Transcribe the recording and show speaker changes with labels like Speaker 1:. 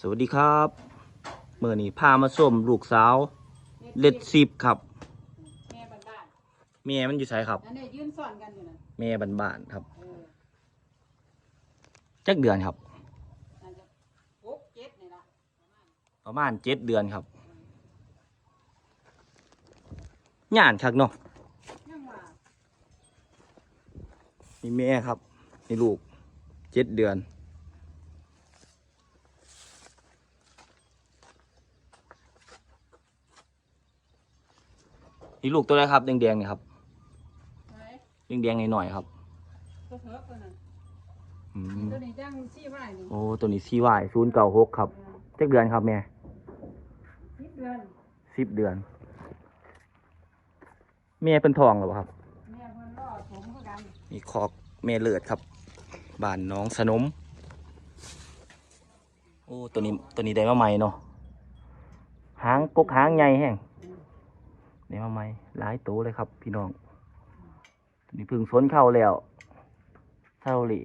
Speaker 1: สวัสดีครับเมื่อนี้พามาส้มลูกสาวเล็ดซิบครับ
Speaker 2: แม่บ้าน
Speaker 1: แม่มันอยู่ไสครับ
Speaker 2: ๆนั่นเนี่ยยืนซ่อนกันอยู่นั่น
Speaker 1: แม่บ้านๆครับ
Speaker 2: เออ
Speaker 1: จักเดือนครับ
Speaker 2: น่าจะหกเจ็ดนี่ละ
Speaker 1: ประมาณเจ็ดเดือนครับย่านคักเนาะ
Speaker 2: ยังว่า
Speaker 1: นี่แม่ครับนี่ลูกเจ็ดเดือน นี่ลูกตัวแรกครับแดงๆนี่ครับ
Speaker 2: ไหน
Speaker 1: แดงๆหน่อยๆครับ
Speaker 2: ตัวเถิกตัวนั้น
Speaker 1: อืม
Speaker 2: ตัวนี้จังซี่ไว้นี่
Speaker 1: โอ้ตัวนี้ซีวายศูนย์เก้าหกครับจักเดือนครับแม่
Speaker 2: สิบเดือน
Speaker 1: สิบเดือนแม่เป็นทองหรือเปล่าครับ
Speaker 2: แม่เพิ่นรอดผมคือกัน
Speaker 1: นี่คอกแม่เลือดครับบ้านน้องสนม โอ้ตัวนี้ตัวนี้ได้มาใหม่เนาะหางกกหางใหญ่แห้ง นี่มาใหม่หลายตัวเลยครับ พี่น้องนี่พึ่งสนเข้าแล้วเท่าหลิ